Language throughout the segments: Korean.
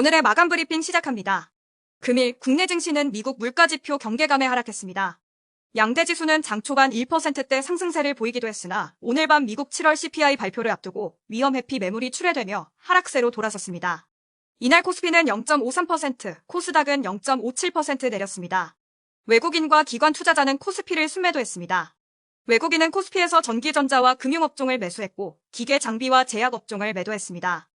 오늘의 마감 브리핑 시작합니다. 금일 국내 증시는 미국 물가지표 경계감에 하락했습니다. 양대 지수는 장 초반 1%대 상승세를 보이기도 했으나 오늘 밤 미국 7월 CPI 발표를 앞두고 위험 회피 매물이 출회되며 하락세로 돌아섰습니다. 이날 코스피는 0.53%, 코스닥은 0.57% 내렸습니다. 외국인과 기관 투자자는 코스피를 순매도했습니다. 외국인은 코스피에서 전기전자와 금융업종을 매수했고 기계 장비와 제약업종을 매도했습니다.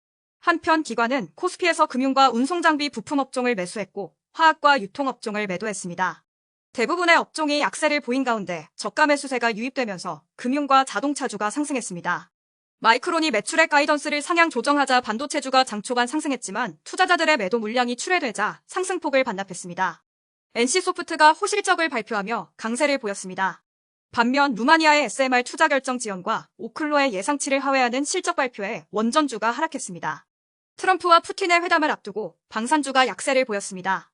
한편 기관은 코스피에서 금융과 운송장비 부품 업종을 매수했고 화학과 유통업종을 매도했습니다. 대부분의 업종이 약세를 보인 가운데 저가 매수세가 유입되면서 금융과 자동차주가 상승했습니다. 마이크론이 매출액 가이던스를 상향 조정하자 반도체주가 장 초반 상승했지만 투자자들의 매도 물량이 출회되자 상승폭을 반납했습니다. NC소프트가 호실적을 발표하며 강세를 보였습니다. 반면 루마니아의 SMR 투자 결정 지연과 오클로의 예상치를 하회하는 실적 발표에 원전주가 하락했습니다. 트럼프와 푸틴의 회담을 앞두고 방산주가 약세를 보였습니다.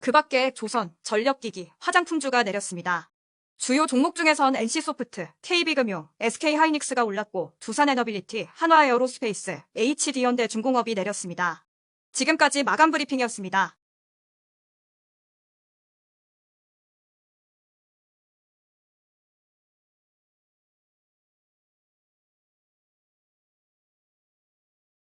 그 밖에 조선, 전력기기, 화장품주가 내렸습니다. 주요 종목 중에선 NC소프트, KB금융, SK하이닉스가 올랐고 두산에너빌리티, 한화에어로스페이스, HD현대 중공업이 내렸습니다. 지금까지 마감 브리핑이었습니다.